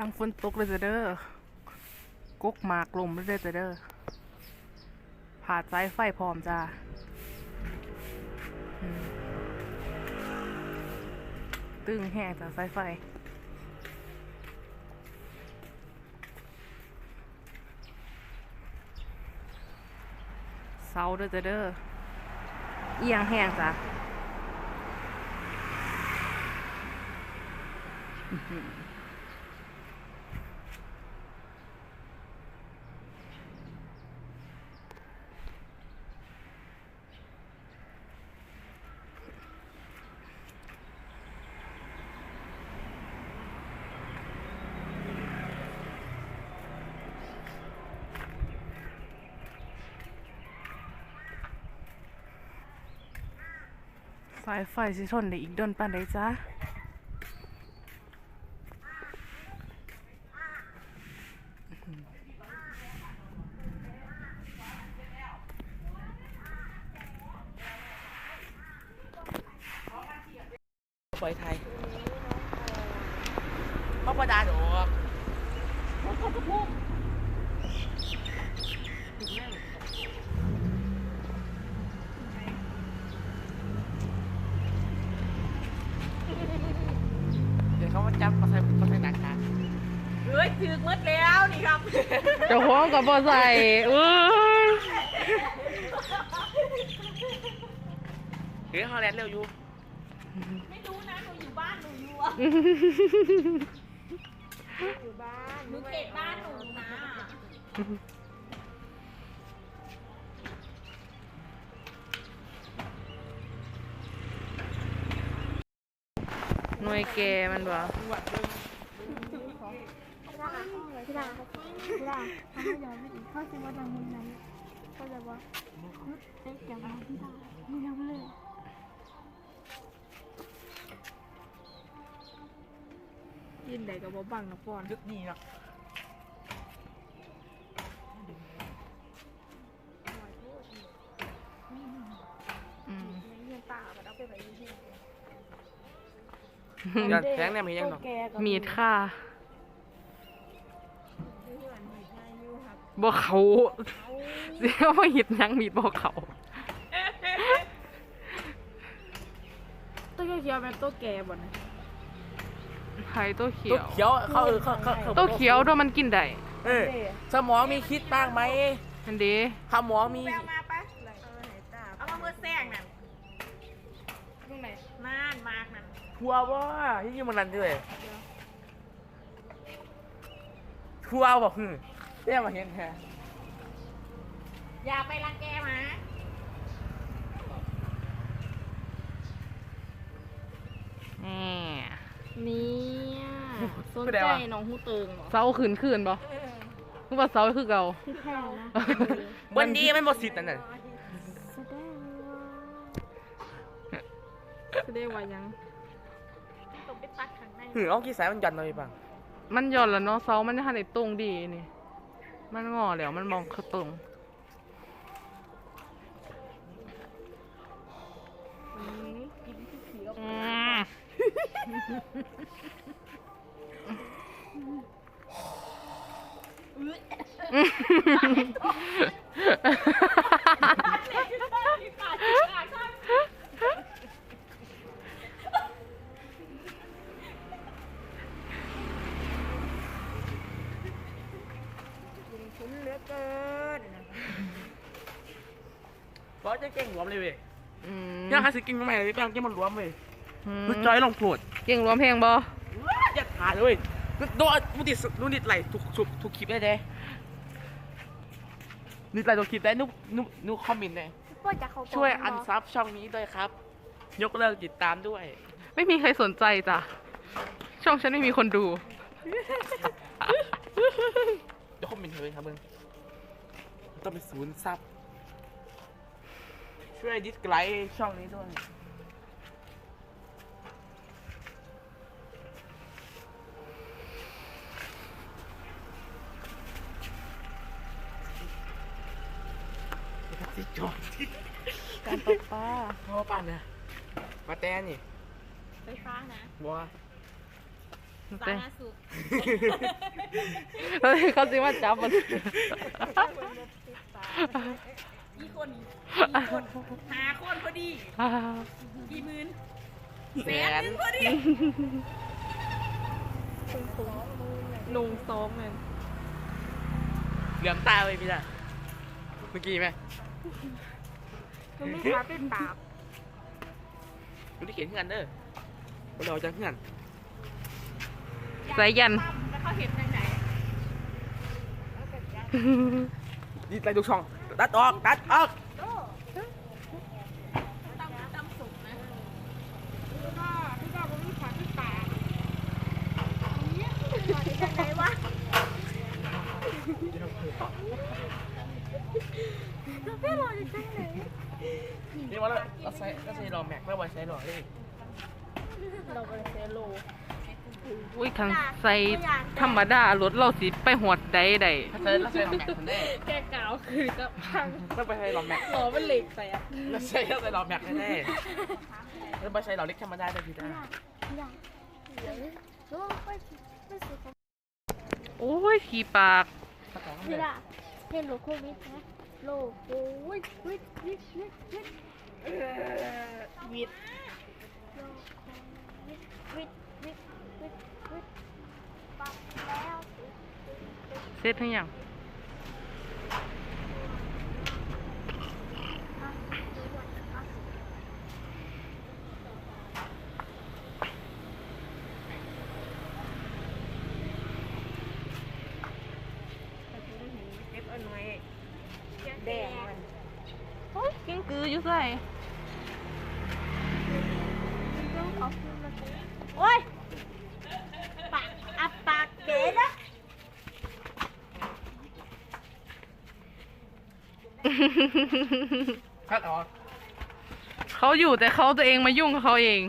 ลังฝนตกเลยจะเด้อกกหมากลมเลยจะเด้อผ่าสายไฟพร้อมจ้าตึงแห้งจากสายไฟ เสาเด้อจะเด้อเอียงแห้งจ้ะ สายไฟสิทนได้อีกโดนปานใดจ้าปล่อยไทยพ่อประดาดอกเดี๋ยวเขา มาจับมาใส่มาใส่หนักกันเฮ้ยถึกหมดแล้วนี่ครับเจ้าของกับบ่ใส่เอ้ยเฮ้ยเขาแลนเร็วอยู่ไม่รู้นะหนูอยู่บ้านหนูอยู่อะอยู่บ้านหนูเขตบ้านหนูนะ หน่วยแกมันบ่พี่ดาพี่ดาพี่ดาทำให้ย้อนไม่ถึงเข้าใจว่าดังมุมไหนเข้าใจว่าเอ๊ะอย่ามาพี่ดาไม่ทำเลยยินใดกับบ่บังนะปอนยึกนี่เนาะอืมเงินตาบัดเอาไปไว้ ที่ยันแทงเนี่ยมันยังเนาะมีดค่ะบ่เขาเสียว่าหิดหยังมีดบ่เขาตัวเขียวๆเป็นตัวแก่บ่นะไข่ตัวเขีตัยววเขียวเขาเออเขาเขาขาตัวเขียวด้วยมันกินได้เออสมองมีคิดบ้างไหมอันเดีสมองมี แปลมาปะเอามาเมื่อแซงนั่นตรงไหนน่านมากนั่นทัวร์ว่าที่ยี่มันนั่นด้วยทัวร์บอกฮึเรียกมาเห็นแท้อย่าไปรังแกหมานี่เนี่ยสนใจน้องหูเติงเหรอเสาขืนขืนบ่คือว่าเสาคือเก่าพี่แพ้นะวันดีมันหมดสิทธิ์นั่นน่ะแสดงว่าจะได้ว่ายัง ตกไปตัดข้างในหือเอากี่สายมันหยันหน่อยบ้างมันหย่อนแล้วเนาะเสามันทันได้ตรงดีนี่ มันงอแล้วมันมองคือตรงอืมคุ้นเหลือเกิน บอสจะเก่งรวมเลยเว้ยอืมยังหาสิเก่งใหม่เลยแป้งเก่งมันรวมเว้ยอืมรู้จอยลงโผดเก่งรวมเพลงบ่อย่าถ่ายเลยโดนมูดิสนูดิดไหลทุกทุกทุกคลิปได้เด้นิดไหลทุกคลิปได้นุกนุกนุกคอมเมนต์เลยพ่อจะเขาช่วยอันซับช่องนี้ด้วยครับ ยกเลิกติดตามด้วย ไม่มีใครสนใจจ้ะช่องฉันไม่มีคนดูเดี๋ยวคอมเมนต์เลยครับมึงต้องเป็นศูนย์ซับ ช่วยดิสไลค์ช่องนี้ด้วย สิจอดการตกปลาพ่อปั่นนะมาแต้นี่ไฟฟ้านะบัวสาเต้ธารณสุขเฮ้ยเขาสิว่าจับมัน กี่คนกี่คนหาคนพอดีกี่หมื่นแสนหนึงพอดีหนุ่งโซมเลยเหลือมตาเลยพี่จ้ะเมื่อกี้ไหมมันไม่พาเป็นปากดูที่เขียนเงื่อนเด้อบ่เราจะเงื่อนสายยันแล้วเขาเห็นยังไงนี่ไรทุกช่อง ตัดออก ตัดออกต้องต้องสุกนะพี่ก็พี่ก็มันไม่พาเป็นปากยังไงวะนี่ว่าเราใช้เราใช้รอแม็กไม่ว่าใช้รอเลยเราเป็นเซโล อุ้ยคันใส่ธรรมดารถเราสิไปหวดใดใดถ้าใช้เราใช้รอแม็กคนแน่แกกาวคือจะพังต้องไปใช้รอแม็กหล่อเป็นเหล็กแตกเราใช้เราใช้รอแม็กแน่ๆแล้วไปใช้รอเล็กธรรมดาได้พี่จ้าโอ้ยขี่ปากถ้าของนี่เลยล่ะเห็นโลโควิดนะโลโควิดวิดวิดวิดวิดเออวิดโลโควิดวิดวิดวิดวิดปักแล้ว เสร็จทั้งอย่าง เก็บเอาหน่อยแดงมัน โอ้ยกินกืออยู่ใส่ โอ้ยปากอับปากเก๋นะ คัดออกเขาอยู่แต่เขาตัวเองมายุ่งกับเขาเอง